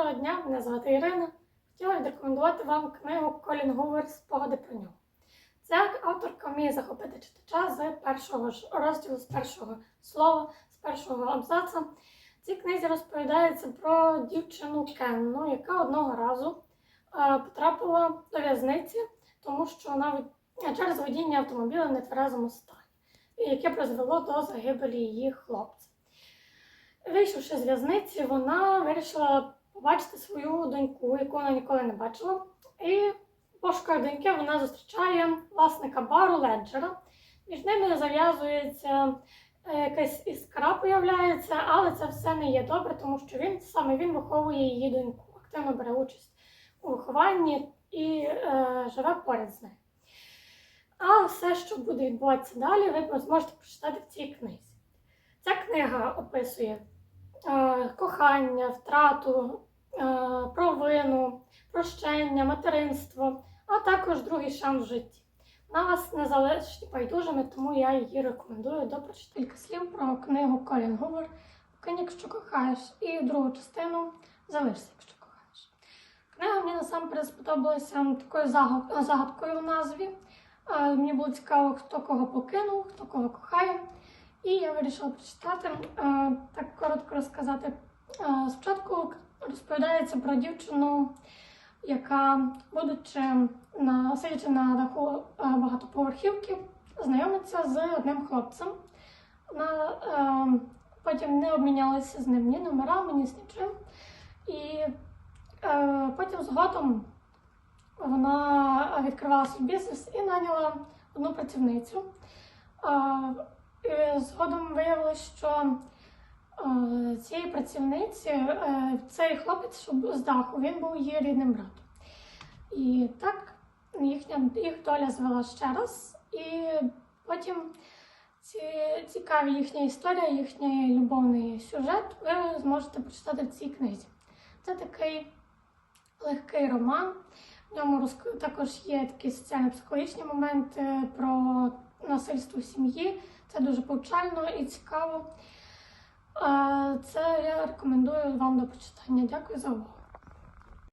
Доброго дня, мене звати Ірина. Хотіла відрекомендувати вам книгу Колін Гувер Спогади про нього. Ця авторка вміє захопити читача з першого розділу, з першого слова, з першого абзаца. В цій книзі розповідається про дівчину Кенну, яка одного разу е, потрапила до в'язниці, тому що навіть через водіння автомобіля в нетверезому стані, яке призвело до загибелі її хлопця. Вийшовши з в'язниці, вона вирішила побачити свою доньку, яку вона ніколи не бачила. І в доньки вона зустрічає власника бару Леджера. Між ними зав'язується е, якась іскра появляється, але це все не є добре, тому що він саме він виховує її доньку, активно бере участь у вихованні і е, живе поряд з нею. А все, що буде відбуватися далі, ви зможете прочитати в цій книзі. Ця книга описує е, кохання, втрату, е, провину, прощення, материнство, а також другий шанс в житті. Вона вас не залишить байдужими, тому я її рекомендую до прочитання. Кілька слів про книгу Колін Гувер «Кинь, якщо кохаєш, і другу частину залишся, якщо кохаєш. Книга мені насамперед сподобалася такою загадкою в назві. Е, Мені було цікаво, хто кого покинув, хто кого кохає. І я вирішила прочитати, е, так коротко розказати. Спочатку розповідається про дівчину, яка, будучи на сидячи на даху е, багатоповерхівки, знайомиться з одним хлопцем. Вона е, потім не обмінялася з ним ні номерами, ні з нічим. І е, потім згодом вона відкривала свій бізнес і наняла одну працівницю. Е, згодом виявилось, що цієї працівниці е, цей хлопець, з даху, він був її рідним братом. І так їхня їх доля звела ще раз, і потім ці, цікаві їхня історія, їхній любовний сюжет ви зможете прочитати в цій книзі. Це такий легкий роман. В ньому також є такі соціально-психологічні моменти про насильство в сім'ї. Це дуже повчально і цікаво. Це я рекомендую вам до почитання. Дякую за увагу.